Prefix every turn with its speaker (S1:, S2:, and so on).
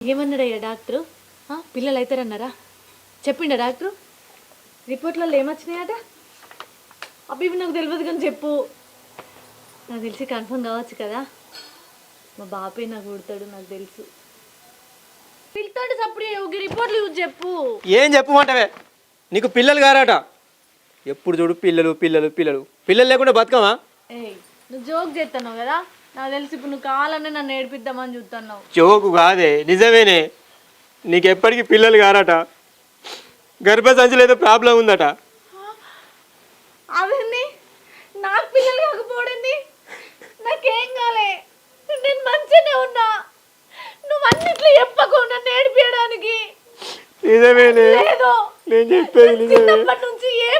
S1: ఏమన్నాడయ్యా doctor? పిల్లలు అవుతారన్నారా చెప్పిండా doctor? రిపోర్ట్లలో ఏమొచ్చినాయట? అవి నాకు తెలియదు కానీ చెప్పు. నాకు తెలిసి కన్ఫర్మ్ కావచ్చు కదా? మా బాపే నాకు కుడతాడు నాకు తెలుసు. పిల్లతోటి సప్పుడు ఒక రిపోర్ట్లు యూజ్ చెప్పు.
S2: ఏం చెప్పమంటావే? నీకు పిల్లలు గారట. ఎప్పుడు చూడు పిల్లలు పిల్లలు పిల్లలు. పిల్లలు లేకుండా బతుకమా?
S1: ఏయ్ నువ్వు జోక్ చేస్తున్నావు కదా? నాకు తెలిసి ఇప్పుడు నువ్వు కావాలనే నన్ను ఏడిపిద్దామని చూస్తున్నావు
S2: జోకు కాదే నిజమేనే. నీకు ఎప్పటికీ పిల్లలు గారట గర్భసంచిలో ఏదో ప్రాబ్లం ఉందట.
S1: అదేంది? నాకు పిల్లలు కాకపోవడింది? నాకేం కాలే. నేను మంచిగానే ఉన్నా. నువ్వు అన్నిట్లో చెప్పకు నన్ను ఏడిపించడానికి
S2: నిజమేనే.
S1: లేదు.
S2: నేను చెప్పేది నిజమే.
S1: చిన్నప్పటి నుంచి ఏ